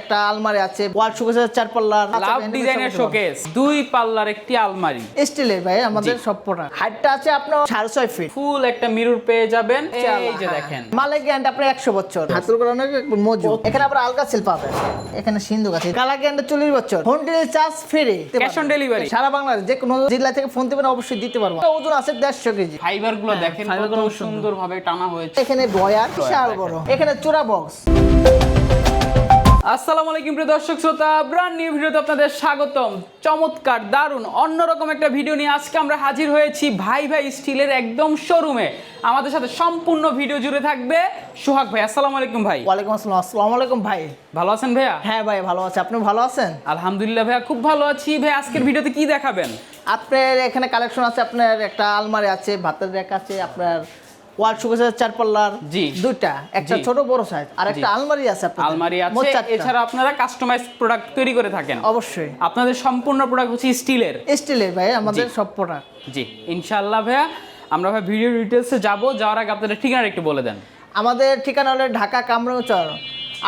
একটা আলমারি আছে ওয়াল শোকেসের চার পাল্লার লাভ ডিজাইনের শোকেস দুই পাল্লার একটি আলমারি। স্টিলের ভাই আমাদের সব প্রোডাক্ট হাইটটা আছে আপনার সাড়ে ছয় ফিট ফুল একটা মিরর পেয়ে যাবেন। এই যে দেখেন। মালে গ্যান্ড আপনার একশো বছর। হাতুল করানো মজুদ এখানে আবার আলগা সেল পাবেন। এখানে সিন্ধু আছে। কালা গ্যান্ড চল্লিশ বছর। Home delivery charge free Cash on delivery? সারা বাংলাদেশ যে কোনো জেলা থেকে ফোন দেবেন অবশ্যই দিতে পারব। ওজন আছে দেড়শো কেজি। ফাইবারগুলো হ্যাঁ, দেখেন কতগুলো সুন্দর। সুন্দর ভাবে টানা হয়েছে। এখানে বয়ার বিশাল বড়। এখানে চূড়া বক্স আসসালামু আলাইকুম প্রিয় দর্শক শ্রোতা ব্র্যান্ড নিউ ভিডিওতে আপনাদের স্বাগতম। চমৎকার দারুণ অন্যরকম একটা ভিডিও নিয়ে আজকে আমরা হাজির হয়েছি ভাই ভাই স্টিলের একদম শোরুমে আমাদের সাথে সম্পূর্ণ ভিডিও জুড়ে থাকবে সোহাগ ভাই। আসসালামু আলাইকুম ভাই। ওয়ালাইকুম আসসালাম। আসসালামু আলাইকুম ভাই। ভালো আছেন ভাইয়া? হ্যাঁ ভাই ভালো আছে। আপনি ভালো আছেন? আলহামদুলিল্লাহ ভাইয়া খুব ভালো আছি। ভাই আজকের ভিডিওতে কি দেখাবেন? আপনার এখানে কালেকশন আছে আপনার একটা আলমারি আছে ভাতের র্যাক আছে আপনার ওয়াল শোকেসের চার পাল্লার জি। দুইটা একটা ছোট বড় সাইজ আর একটা আলমারি আছে আপনাদের। আলমারি আছে। এছাড়া আপনারা কাস্টমাইজ প্রোডাক্ট তৈরি করে থাকেন। অবশ্যই। আপনাদের সম্পূর্ণ প্রোডাক্ট হচ্ছে স্টিলের। স্টিলের ভাই আমাদের সব প্রোডাক্ট জি ইনশাআল্লাহ ভাইয়া। আমরা ভাই ভিডিও ডিটেলসে যাব। যাওয়ার আগে আপনাদের ঠিকানা একটু বলে দেন। আমাদের ঠিকানা হলো ঢাকা কামরাঙ্গচর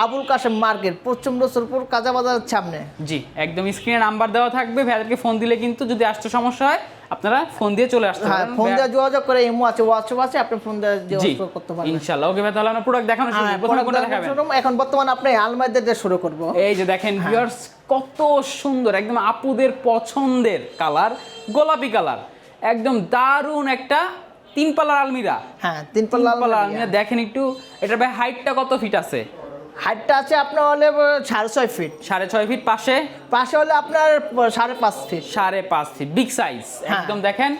আবুল কাশেম মার্কেট পশ্চিম রসুলপুর কাজা বাজারের সামনে। জি একদম স্ক্রিনে নাম্বার দেওয়া থাকবে। ভাইয়াদেরকে ফোন দিলে কিন্তু যদি আসতে সমস্যা হয় আপনারা ফোন দিয়ে চলে আসতে হ্যাঁ পারেন। ফোন দিয়ে যোগাযোগ করে ইমো আছে হোয়াটসঅ্যাপ আছে আপনি ফোন দিয়ে যোগাযোগ করতে পারবেন। ইনশাআল্লাহ। ওকে ভাই তাহলে আমরা প্রোডাক্ট দেখানো শুরু হ্যাঁ, করি। প্রথমে কোনটা দেখাবেন? এখন বর্তমানে আপনি আলমারিদের দিয়ে শুরু করব। এই যে দেখেন ভিউয়ার্স কত সুন্দর একদম আপুদের পছন্দের কালার গোলাপি কালার। একদম দারুণ একটা তিন পাল্লার আলমিরা। হ্যাঁ তিন পাল্লা পাল্লার আলমিরা। দেখেন একটু এটা ভাই হাইটটা কত ফিট আছে? হাইটটা আছে আপনার হলে সাড়ে ছয় ফিট। সাড়ে ছয় ফিট পাশে? পাশে হলে আপনার সাড়ে পাঁচ ফিট। সাড়ে পাঁচ ফিট। বিগ সাইজ হ্যাঁ। একদম দেখেন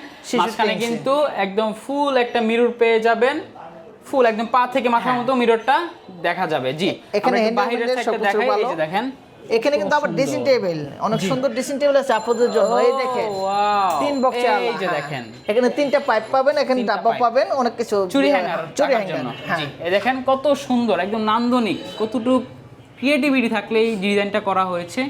মাঝখানে কিন্তু একদম ফুল একটা মিরর পেয়ে যাবেন। ফুল একদম পা থেকে মাথার হ্যাঁ। মতো মিররটা দেখা যাবে। জি এখানে বাহিরের সাইডটা দেখাই এই যে দেখেন। এখানে কিন্তু আবার ড্রেসিং টেবিল অনেক সুন্দর ড্রেসিং টেবিল আছে আপনাদের জন্য। এই দেখেন! তিন বক্সে এই যে দেখেন। এখানে তিনটা পাইপ পাবেন এখানে ডাব্বা পাবেন অনেক কিছু চুরি হ্যাঁ, হ্যাঙ্গার চুরি হ্যাঙ্গার হ্যাঁ। জি এই দেখেন কত সুন্দর একদম নান্দনিক কতটুকু ক্রিয়েটিভিটি থাকলে এই ডিজাইনটা করা হয়েছে।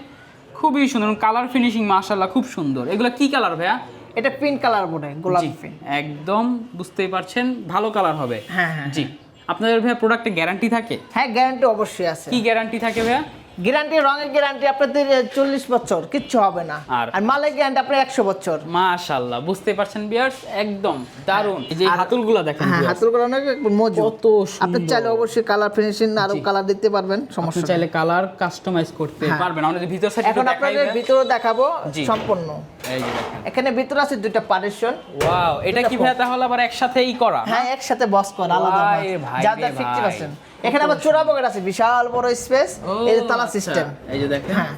খুবই সুন্দর কালার ফিনিশিং মাশাআল্লাহ খুব সুন্দর। এগুলো কি কালার ভাইয়া? এটা পিঙ্ক কালার বোর্ডে গোলাপি একদম বুঝতেই পারছেন ভালো কালার হবে। হ্যাঁ হ্যাঁ জি। আপনাদের ভাইয়া প্রোডাক্টে গ্যারান্টি থাকে? হ্যাঁ গ্যারান্টি অবশ্যই আছে। কি গ্যারান্টি থাকে ভাইয়া? গ্যারান্টি রঙের গ্যারান্টি আপনাদের চল্লিশ বছর কিচ্ছু হবে না। আর মালের গ্যারান্টি আপনার একশো বছর। মাশাল্লাহ বুঝতে পারছেন বিয়ার্স একদম দারুণ হ্যাঁ, এই যে হাতুলগুলো দেখেন হ্যাঁ হাতুলগুলো অনেক মজু কত আপনি চাইলে অবশ্যই কালার ফিনিশিং আরও কালার দিতে পারবেন সমস্যা চাইলে কালার কাস্টমাইজ করতে হ্যাঁ। পারবেন। আমাদের ভিতর সাইড এখন আপনাদের ভিতর দেখাবো সম্পূর্ণ। এই যে দেখেন। এখানে ভিতর আছে দুটো পার্টিশন ওয়াও এটা কি ভাই তাহলে আবার একসাথেই করা? হ্যাঁ একসাথে বস করা আলাদা ভাই যাদের 50% এখানে আবার চোরা পকেট আছে বিশাল বড় স্পেস এই যে তালা আচ্ছা। সিস্টেম এই যে দেখেন। হ্যাঁ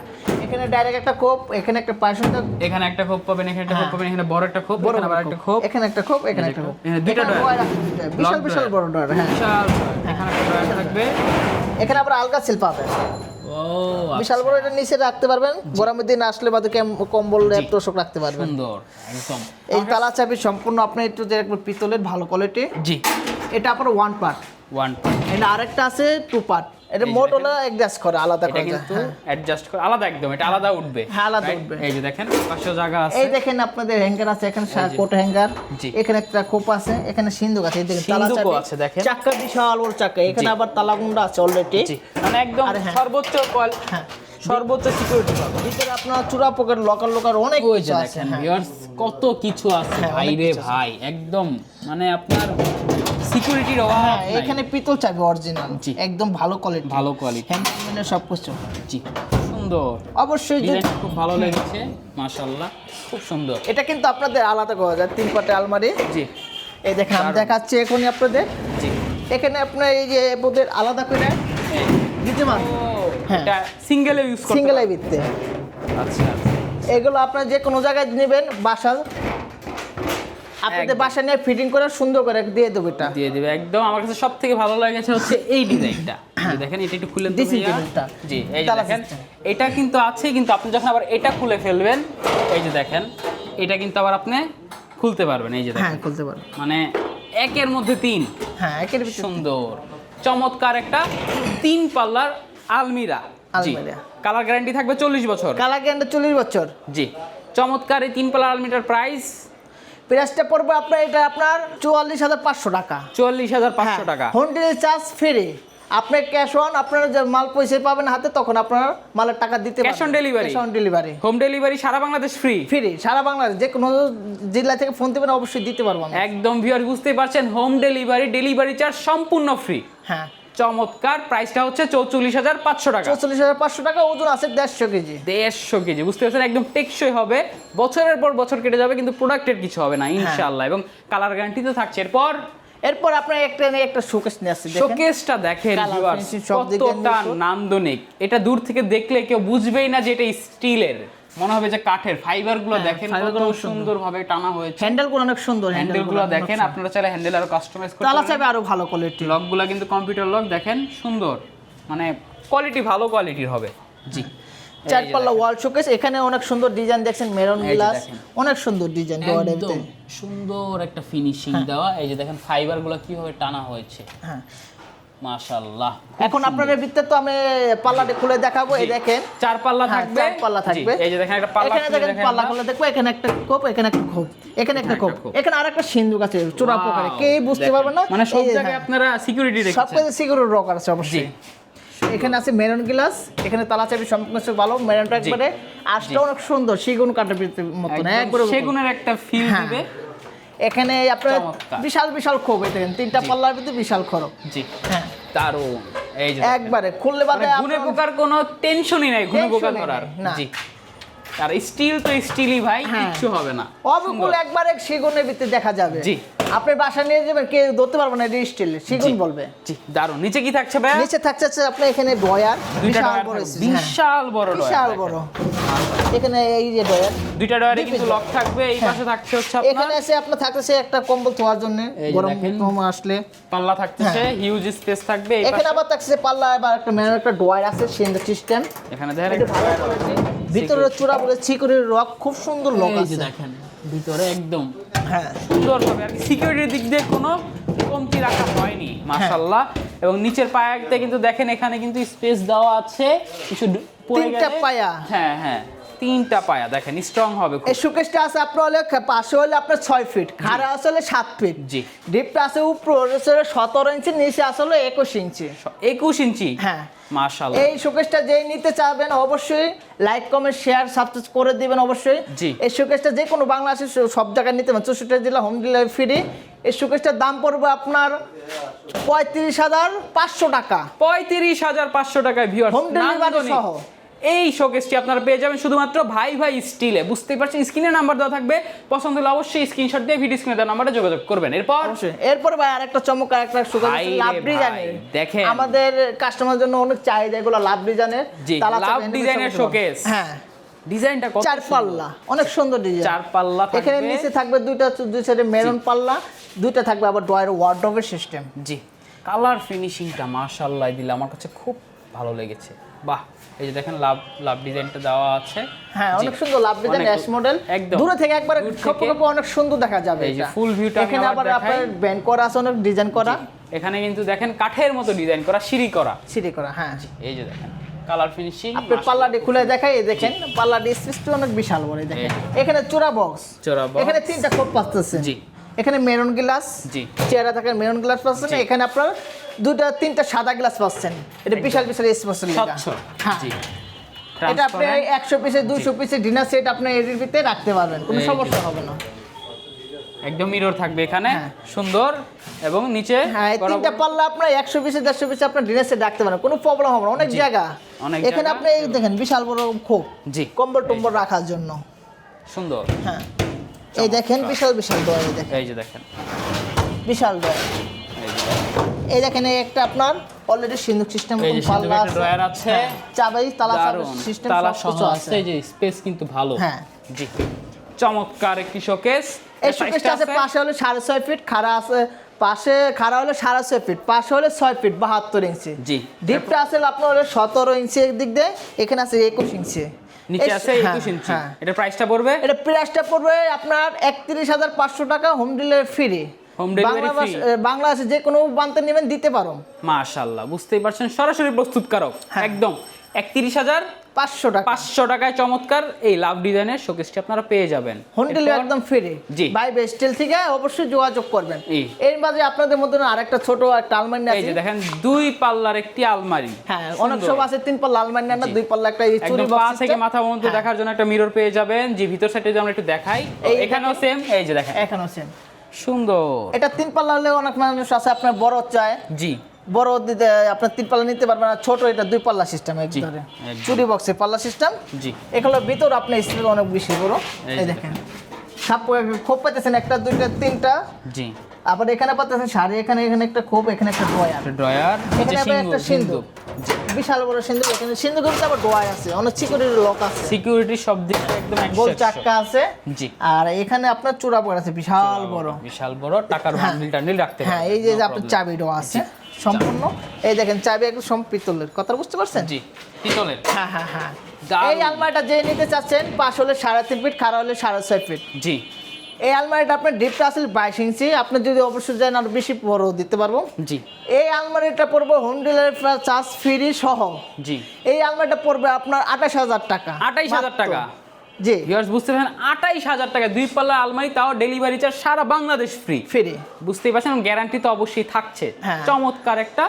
এখানে ডাইরেক্ট একটা কোপ এখানে একটা পার্টিশন এখানে একটা খোপ পাবেন এখানে একটা খোপ হ্যাঁ। পাবেন এখানে বড় একটা খোপ বড় আবার একটা খোপ এখানে একটা খোপ এখানে একটা খোপ। খোপ। এখানে দুইটা দুইটা। বিশাল বিশাল বড় ডয়ার হ্যাঁ। বিশাল এখানে একটা ড্রয়ার থাকবে। এখানে আবার আলগা সেল পাবেন। বিশাল বড় এটা নিচে রাখতে পারবেন। গরমের দিন আসলে বাদে কেম- কম্বল ল্যাপ তোষক রাখতে পারবেন। সুন্দর একদম। এই তালা চাবি সম্পূর্ণ আপনি একটু যে পিতলের ভালো কোয়ালিটি জি। এটা আপনার ওয়ান পার্ট ওয়ান এটা আরেকটা আছে টু পার্ট এটা মোট হলো অ্যাডজাস্ট করে আলাদা করে কিন্তু হ্যাঁ। অ্যাডজাস্ট করে আলাদা একদম এটা আলাদা উঠবে হ্যাঁ, আলাদা উঠবে। এই যে দেখেন পাশেও জায়গা আছে। এই দেখেন আপনাদের হ্যাঙ্গার আছে এখানে কোট হ্যাঙ্গার এখানে একটা খোপ আছে এখানে সিন্ধুক আছে এই দেখেন তালা চাবি। আছে, দেখেন। চাক্কা বিশাল বড় চাক্কা এখানে আবার তালাগুন্ডা আছে অলরেডি মানে একদম হ্যাঁ। সর্বোচ্চ হ্যাঁ। সর্বোচ্চ সিকিউরিটি পাবে। ভিতরে আপনার চূড়া পকেট লকার লকার অনেক ওই কিছু আছে। ভিউয়ার্স কত কিছু আছে ভাই রে ভাই একদম মানে আপনার সিকিউরিটির অভাব হ্যাঁ এখানে পিতল চাবি অরিজিনাল জি। একদম ভালো কোয়ালিটি ভালো কোয়ালিটি সব কিছু জি। সুন্দর। অবশ্যই খুব ভালো লেগেছে মাশাআল্লাহ। খুব সুন্দর। এটা কিন্তু আপনাদের আলাদা করা যায় তিন পাটে আলমারি। জি। এই দেখেন আমি দেখাচ্ছি এখনই আপনাদের। জি। এখানে আপনার এই যে আলাদা করে দিতে পারেন হ্যাঁ। সিঙ্গেলে ইউজ করতে সিঙ্গেল পারবেন। আচ্ছা এগুলো আপনার যে কোনো জায়গায় নেবেন বাসা আপনাদের। বাসা নিয়ে ফিটিং করে সুন্দর করে দিয়ে দেবো এটা। দিয়ে দিবে একদম। আমার কাছে সব থেকে ভালো লেগেছে হচ্ছে এই ডিজাইনটা। দেখেন এটা একটু খুলে table-টা। জি এই যে দেখেন এটা কিন্তু আছে কিন্তু আপনি যখন আবার এটা খুলে ফেলবেন এই যে দেখেন এটা কিন্তু আবার আপনি খুলতে পারবেন এই যে দেখেন। হ্যাঁ খুলতে পারব মানে একের মধ্যে তিন। হ্যাঁ একের ভিতরে সুন্দর। চমৎকার একটা তিন পাল্লার আলমিরা। জি আলমিরা। কালার গ্যারান্টি থাকবে চল্লিশ বছর। কালার গ্যান্ডে চল্লিশ বছর। জি চমৎকার এই তিন পাল্লার আলমিটার প্রাইস প্রাইসটা পড়বে আপনার এটা আপনার চুয়াল্লিশ হাজার পাঁচশো টাকা। চুয়াল্লিশ হাজার পাঁচশো টাকা। Home delivery charge free. আপনি ক্যাশ অন আপনারা যে মাল পয়সা পাবেন হাতে তখন আপনারা মালের টাকা দিতে Cash on delivery? Cash on delivery. Home delivery সারা বাংলাদেশ ফ্রি। ফ্রি সারা বাংলাদেশ। যে কোনো জেলা থেকে ফোন দেবেন অবশ্যই দিতে পারব একদম ভিউয়ার বুঝতেই পারছেন হোম ডেলিভারি ডেলিভারি চার্জ সম্পূর্ণ ফ্রি। হ্যাঁ। চমৎকার প্রাইসটা হচ্ছে চৌচল্লিশ হাজার পাঁচশো টাকা। চৌচল্লিশ হাজার পাঁচশো টাকা ওজন আছে দেড়শো কেজি। দেড়শো কেজি বুঝতে পারছেন? একদম টেকসই হবে। বছরের পর বছর কেটে যাবে কিন্তু প্রোডাক্টের কিছু হবে হ্যাঁ। না ইনশাল্লাহ এবং কালার গ্যারান্টি তো থাকছে। এরপর? এরপর আপনার একটা একটা শোকেস নিয়ে আসছে শোকেসটা দেখেন কতটা নান্দনিক। এটা দূর থেকে দেখলে কেউ বুঝবেই না যে এটা স্টিলের মনে হবে যে কাঠের ফাইবারগুলো হ্যাঁ, দেখেন কতগুলো সুন্দর। সুন্দর ভাবে টানা হয়েছে। হ্যান্ডেলগুলো অনেক সুন্দর হ্যান্ডেলগুলো দেখেন আপনারা চাইলে হ্যান্ডেল আরও কাস্টমাইজ করতে তালা। চাবে আরও ভালো কোয়ালিটি লকগুলা কিন্তু কম্পিউটার লক দেখেন সুন্দর। মানে কোয়ালিটি ভালো কোয়ালিটির হবে। জি। চার পাল্লা। ওয়াল শোকেস এখানে অনেক সুন্দর ডিজাইন দেখছেন মেরন গ্লাস অনেক সুন্দর ডিজাইন একদম সুন্দর একটা ফিনিশিং দেওয়া। এই যে দেখেন ফাইবারগুলো কীভাবে টানা হয়েছে। হ্যাঁ। মাশাআল্লাহ এখন আপনাদের ভিতরে তো আমি পাল্লাটা খুলে দেখাবো এই দেখেন। চার পাল্লা হ্যাঁ, থাকবে। চার পাল্লা থাকবে। এই যে দেখেন একটা পাল্লা এখানে দেখেন পাল্লা খুলে দেখব এখানে একটা কোপ এখানে একটা খোপ এখানে একটা খোপ। এখানে আরেকটা সিন্ধুক আছে পোকারে কে বুঝতে পারবে না? মানে সব জায়গায়। আপনারা সিকিউরিটি সব রেখেছেন কাজে সিকিউরিটি রক আছে অবশ্যই। এখানে আছে মেরন গ্লাস এখানে তালা চাবি সম্পূর্ণ সব ভালো মেরনটা একবারে আশটা অনেক সুন্দর সেগুন কাঠের মতন একবারে সেগুনের একটা ফিল হ্যাঁ। দিবে। এখানে আপনার বিশাল বিশাল খোপ এটা দেখেন তিনটা পাল্লার ভিতরে বিশাল খরচ জি। হ্যাঁ। দারুণ। এই যে একবারে খুললে বাদে মানে গুনে পোকার কোনো টেনশনই নাই গুনে পোকা করার। না। জি। আর স্টিল তো স্টিলই ভাই হ্যাঁ। কিচ্ছু হবে না। অবকুল সুন্দর। একবারে সেগুনের ভিতরে দেখা যাবে। জি। আপনি বাসা নিয়ে যাবেন কেউ ধরতে পারবে না এটা স্টিল সেগুন বলবে। জি দারুণ। নিচে কি থাকছে ভাই নিচে থাকছে হচ্ছে আপনার এখানে ডয়ার বিশাল বড় হ্যাঁ। বিশাল বড় ডয়ার বিশাল বড়। এখানে এই যে ডয়ার দুইটা ডয়ারে কিন্তু লক থাকবে এই পাশে থাকছে হচ্ছে আপনার এখানে এসে আপনার থাকতেছে একটা কম্বল ধোয়ার জন্য গরম। গরম আসলে। পাল্লা থাকতেছে হিউজ স্পেস থাকবে এই এখানে আবার থাকছে পাল্লা এবার একটা মেন একটা ডয়ার আছে সিন্দুক সিস্টেম এখানে দেখেন। ভিতরে চূড়া বলে রক খুব সুন্দর লোক আছে। দেখেন ভিতরে একদম হ্যাঁ। সুন্দরভাবে আর কি সিকিউরিটির দিক দিয়ে কোনো কমতি রাখা হয়নি মাশাল্লাহ এবং নিচের পায়াতে কিন্তু দেখেন এখানে কিন্তু স্পেস দেওয়া আছে। কিছু তিনটা পায়া। হ্যাঁ হ্যাঁ। তিনটা পায়া দেখেন স্ট্রং হবে। এই সুকেশটা আছে আপনার হলে পাশে হলে আপনার ছয় ফিট খাড়া আছে হলে সাত ফিট জি। ডিপটা আছে উপর সতেরো ইঞ্চি নিচে আসলে একুশ ইঞ্চি একুশ ইঞ্চি হ্যাঁ। মাশাল্লাহ এই শোকেসটা যেই নিতে চাবেন অবশ্যই লাইক কমেন্ট শেয়ার সাবস্ক্রাইব করে দিবেন অবশ্যই। এই শোকেসটা যে কোনো বাংলাদেশের সব জায়গায় নিতে পারেন। চৌষট্টি জেলা হোম ডেলিভারি ফ্রি এই শোকেসটার দাম পড়বে আপনার পঁয়ত্রিশ হাজার পাঁচশো টাকা। পঁয়ত্রিশ হাজার পাঁচশো টাকায় ভিউয়ার হোম ডেলিভারি সহ। এই শোকেসটি আপনারা পেয়ে যাবেন শুধুমাত্র ভাই ভাই স্টিলে বুঝতেই পারছেন স্ক্রিনে নাম্বার দেওয়া থাকবে। পছন্দ হলে অবশ্যই স্ক্রিনশট দিয়ে ভিডিও স্ক্রিনে দেওয়া নাম্বারে যোগাযোগ করবেন। এরপর? এরপর ভাই আরেকটা চমক একটা সুযোগ ভাই লাভ ভাই, ডিজাইনের দেখেন। আমাদের কাস্টমার জন্য অনেক চাহিদা এগুলো লাভ ডিজাইনের লাভ ডিজাইনের showcase। হ্যাঁ। ডিজাইনটা কত চার। পাল্লা অনেক সুন্দর ডিজাইন চার পাল্লা এখানে নিচে থাকবে দুইটা দুই সাইডে মেরুন পাল্লা দুইটা থাকবে আবার ডয়ের ওয়ার্ডরোবের সিস্টেম জি। কালার ফিনিশিংটা মাশাআল্লাহ দিলে আমার কাছে খুব ভালো লেগেছে। বাহ এই যে দেখেন লাভ লাভ ডিজাইনটা দেওয়া আছে। হ্যাঁ অনেক সুন্দর লাভ ডিজাইন অ্যাশ মডেল। একদম। দূরে থেকে একবার খপ খপ অনেক সুন্দর দেখা যাবে এই যে এটা। full view টা আমি এখানে আবার আপনার। ব্যান্ড করা আছে অনেক ডিজাইন করা। এখানে কিন্তু দেখেন কাঠের মতো ডিজাইন করা সিঁড়ি করা। সিঁড়ি করা হ্যাঁ এই যে দেখেন কালার ফিনিশিং আপনি পাল্লাটি খুলে দেখাই এই দেখেন পাল্লাটি স্পেসটা অনেক বিশাল বড় দেখেন। এখানে চূড়া বক্স চোরা বক্স এখানে তিনটা খোপ পাচ্ছেন। জি। এখানে মেরুন গ্লাস জি। চেহারা থাকেন মেরুন গ্লাস পাচ্ছেন। এখানে আপনার দুটা তিনটা সাদা গ্লাস পাচ্ছেন। এটা বিশাল বিশাল স্পেস হ্যাঁ। এটা আপনি। একশো পিসে দুশো পিসে ডিনার সেট আপনি এর ভিতরে রাখতে পারবেন কোনো সমস্যা হবে না। একদম মিরর থাকবে এখানে হ্যাঁ। সুন্দর এবং নিচে হ্যাঁ তিনটা পাল্লা আপনার একশো পিসে দেড়শো পিসে আপনার ডিনার সেট রাখতে পারেন কোনো প্রবলেম হবে না অনেক জায়গা। অনেক এখানে আপনি দেখেন বিশাল বড় খোপ জি। কম্বল টম্বল রাখার জন্য। সুন্দর। হ্যাঁ। এই দেখেন বিশাল বিশাল এই দেখেন। এই যে দেখেন। বিশাল এই দেখেন। এই একটা আপনার অলরেডি সিন্ধুক সিস্টেম এই যে ড্রয়ার আছে। চাবাই তালা সিস্টেম তালা সহ আছে। এই যে স্পেস কিন্তু ভালো। হ্যাঁ। জি। চমৎকার একটি শোকেস এই শোকেসটা আছে পাশে হলে সাড়ে ছয় ফিট খাড়া আছে পাশে খাড়া হলে সাড়ে ছয় ফিট পাশে হলে ছয় ফিট বাহাত্তর ইঞ্চি। জি। ডিপটা আছে আপনার হলে সতেরো ইঞ্চি দিক দিয়ে এখানে আছে একুশ ইঞ্চি। নিচে আছে হ্যাঁ, 21 ইঞ্চি। হ্যাঁ। এটা প্রাইসটা পড়বে? এটা প্রাইসটা পড়বে আপনার একত্রিশ হাজার পাঁচশো টাকা home delivery free home delivery free বাংলাদেশে যে কোনো বান্তে নেবেন দিতে পারো। মাশাআল্লাহ বুঝতেই পারছেন? সরাসরি প্রস্তুতকারক হ্যাঁ। একদম। একত্রিশ হাজার পাঁচশো টাকা। পাঁচশো টাকায় চমৎকার এই লাভ ডিজাইনের শোকেসটি আপনারা পেয়ে যাবেন। হোম একদম ফ্রি জি। ভাই স্টিল থেকে অবশ্যই যোগাযোগ করবেন। এর মাঝে আপনাদের মধ্যে আরেকটা ছোট একটা আলমারি এই আছে। যে দেখেন দুই পাল্লার একটি আলমারি। হ্যাঁ অনেক সব আছে তিন পাল্লা আলমারি না দুই পাল্লা একটা চুরি বক্স থেকে মাথা পর্যন্ত দেখার জন্য একটা মিরর পেয়ে যাবেন। যে ভিতর সাইডে যদি আমরা একটু দেখাই এখানেও সেম এই যে দেখেন। এখন আছে সুন্দর। এটা তিন পাল্লা হলে অনেক মানুষ আছে আপনার বড় চায়। জি। বড় দিতে আপনার তিন পাল্লা নিতে পারবেন আর ছোট এটা দুই পাল্লা সিস্টেম একবারে চুরি বক্সে পাল্লা সিস্টেম জি। ভিতর আপনার স্পেস অনেক বেশি বড়। এই দেখেন। সাপ খোপ পাইতেছেন একটা দুইটা তিনটা। জি। আবার এখানে পাচ্ছেন শাড়ি এখানে এখানে একটা খোপ এখানে একটা একটা ড্রয়ার এখানে আবার একটা সিন্ধু বিশাল বড় সিন্ধু এখানে সিন্ধু করতে আবার আছে অনেক সিকিউরিটি লক আছে। সিকিউরিটি সব দিক একদম গোল 100 চাক্কা আছে। জি। আর এখানে আপনার চূড়া পড়ে আছে বিশাল বড়। বিশাল বড় টাকার হ্যাঁ। বান্ডিল টান্ডিল রাখতে হ্যাঁ এই যে যে আপনার চাবি ডোয়া আছে। সম্পূর্ণ। এই দেখেন চাবি একদম সম পিতলের। কথা বুঝতে পারছেন? জি পিতলের। হ্যাঁ হ্যাঁ হ্যাঁ। এই আলমারিটা যে নিতে চাচ্ছেন পাশ হলে সাড়ে তিন ফিট খাড়া হলে সাড়ে ছয় ফিট। জি। এই আলমারিটা আপনার ডিপটা আসলে বাইশ ইঞ্চি। আপনি যদি অবশ্যই চান আরও বেশি বড় দিতে পারব। জি। এই আলমারিটা পড়বে হোম ডেলিভারি চার্জ ফ্রি সহ। জি। এই আলমারিটা পড়বে আপনার আঠাশ হাজার টাকা। 28,000 হাজার টাকা? জি। ভিউয়ার্স বুঝতে পারছেন? আটাইশ হাজার টাকা দুই পাল্লা আলমারি তাও ডেলিভারি চার্জ সারা বাংলাদেশ ফ্রি ফ্রি বুঝতেই পারছেন? গ্যারান্টি তো অবশ্যই থাকছে। হ্যাঁ। চমৎকার একটা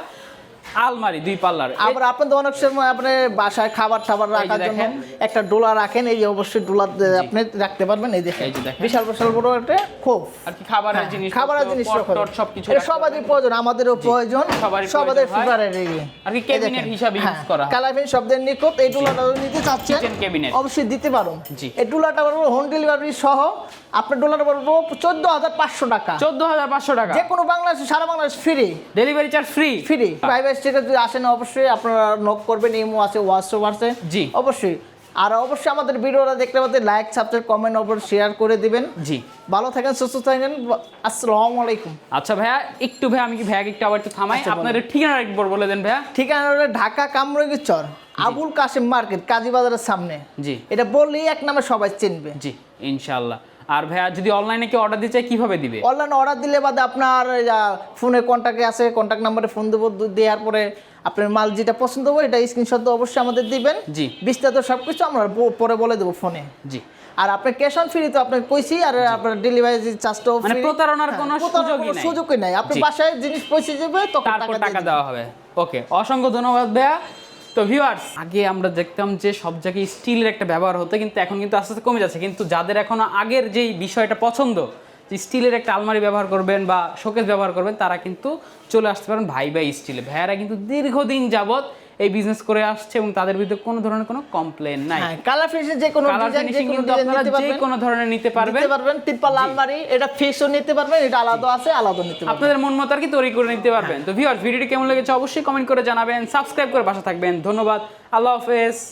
আলমারি দুই পাল্লার। আবার আপনাদের অনেক সময় আপনি বাসায় খাবার টাবার রাখার জন্য। একটা ডোলা রাখেন এই যে অবশ্যই ডোলা আপনি রাখতে পারবেন এই দেখেন। বিশাল বিশাল বড় একটা খোপ। আর কি খাবারের জিনিস হ্যাঁ, খাবারের জিনিস সবকিছু সবারই প্রয়োজন আমাদেরও প্রয়োজন। সবাদের এই আর কি দেখেন। হিসাবে হ্যাঁ, করা। কালাফিন শব্দের নিকট এই ডুলাটা নিতে চাচ্ছেন cabinet। অবশ্যই দিতে পারো। এই ডুলাটা হোম ডেলিভারি সহ আপনার ডুলাটা পারব চোদ্দ হাজার পাঁচশো টাকা। চোদ্দ হাজার পাঁচশো টাকা। যে কোনো বাংলাদেশ সারা Bangladesh free delivery charge free free private থেকে যদি আসেন অবশ্যই আপনারা নক করবেন ইমো আছে হোয়াটসঅ্যাপ আছে। জি। অবশ্যই। আর অবশ্যই আমাদের ভিডিওটা দেখতে পাচ্ছেন লাইক সাবস্ক্রাইব কমেন্ট অবশ্যই শেয়ার করে দিবেন। জি। ভালো থাকেন সুস্থ থাকেন আসসালামু আলাইকুম। আচ্ছা ভাইয়া একটু ভাইয়া আমি কি ভাইয়াকে একটু আবার একটু থামাই? আচ্ছা, আপনাদের ঠিকানা একবার বলে দেন ভাইয়া। ঠিকানা হলো ঢাকা কামরঙ্গি চর আবুল কাশিম মার্কেট কাজীবাজারের সামনে। জি। এটা বললেই এক নামে সবাই চিনবে। জি ইনশাআল্লাহ। আর ভাইয়া যদি অনলাইনে কেউ অর্ডার দিতে চায় কীভাবে দিবে? অনলাইনে অর্ডার দিলে বাদে আপনার ফোনে কন্ট্যাক্টে আছে কন্ট্যাক্ট নাম্বারে ফোন দেবো দেওয়ার পরে আপনার মাল যেটা পছন্দ হবে এটা স্ক্রিনশট তো অবশ্যই আমাদের দিবেন। জি। বিস্তারিত সব কিছু আমরা পরে বলে দেবো ফোনে জি। আর আপনার ক্যাশ অন ফ্রি তো আপনার কইছি আর আপনার ডেলিভারি চার্জটাও মানে প্রতারণার হ্যাঁ, কোনো সুযোগই নাই। সুযোগই নাই। আপনি বাসায় জিনিস পৌঁছে যাবে তখন টাকা টাকা দেওয়া হবে। ওকে অসংখ্য ধন্যবাদ ভাইয়া। তো ভিউয়ার্স আগে আমরা দেখতাম যে সব জায়গায় স্টিলের একটা ব্যবহার হতো, কিন্তু এখন কিন্তু আস্তে আস্তে কমে যাচ্ছে। কিন্তু যাদের এখনও আগের যেই বিষয়টা পছন্দ, যে স্টিলের একটা আলমারি ব্যবহার করবেন বা শোকেস ব্যবহার করবেন, তারা কিন্তু চলে আসতে পারেন ভাই ভাই স্টিলে ভাইয়ারা কিন্তু দীর্ঘদিন যাবত এই বিজনেস করে আসছে এবং তাদের বিরুদ্ধে কোনো ধরনের কোনো কমপ্লেন নাই। হ্যাঁ কালার ফিনিশিং যে কোনো কালার ফিনিশিং কোনো কিন্তু আপনারা যে কোনো ধরনের নিতে পারবেন। নিতে পারবেন তিরপাল আলমারি এটা ফিক্সও নিতে পারবেন এটা আলাদা আছে আলাদা নিতে পারবেন। আপনাদের মন মত আর কি তৈরি করে নিতে পারবেন। তো ভিউয়ার্স ভিডিওটি কেমন লেগেছে অবশ্যই কমেন্ট করে জানাবেন। সাবস্ক্রাইব করে পাশে থাকবেন। ধন্যবাদ। আল্লাহ হাফেজ।